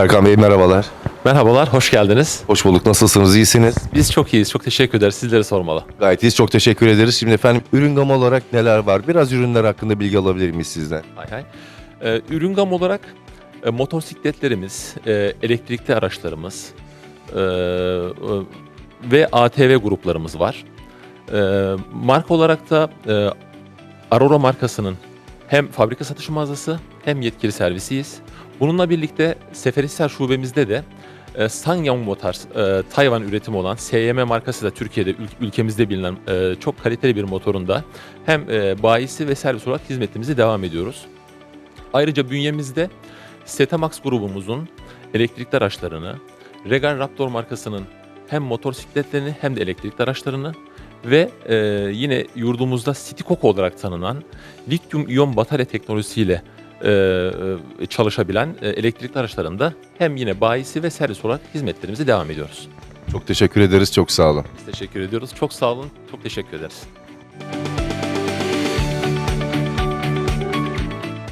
Serkan Bey merhabalar. Merhabalar, hoş geldiniz. Hoş bulduk. Nasılsınız? İyisiniz? Biz çok iyiyiz, çok teşekkür ederiz. Sizleri sormalı. Gayet iyiyiz. Çok teşekkür ederiz. Şimdi efendim ürün gamı olarak neler var? Biraz ürünler hakkında bilgi alabilir miyiz sizden? Hay hay. Ee, ürün gam olarak e, motosikletlerimiz, e, elektrikli araçlarımız e, e, ve ATV gruplarımız var. E, marka olarak da e, Aurora markasının hem fabrika satış mağazası hem yetkili servisiyiz. Bununla birlikte Seferisar şubemizde de e, Sangyong Motors, e, Tayvan üretimi olan SYM markası da Türkiye'de ül- ülkemizde bilinen e, çok kaliteli bir motorunda hem e, bayisi ve servis olarak hizmetimizi devam ediyoruz. Ayrıca bünyemizde Setamax grubumuzun elektrikli araçlarını, Regal Raptor markasının hem motosikletlerini hem de elektrikli araçlarını ve e, yine yurdumuzda Citycoco olarak tanınan lityum iyon batarya teknolojisiyle e, e, çalışabilen e, elektrikli araçlarında hem yine bayisi ve servis olarak hizmetlerimize devam ediyoruz. Çok teşekkür ederiz. Çok sağ olun. Biz teşekkür ediyoruz. Çok sağ olun. Çok teşekkür ederiz.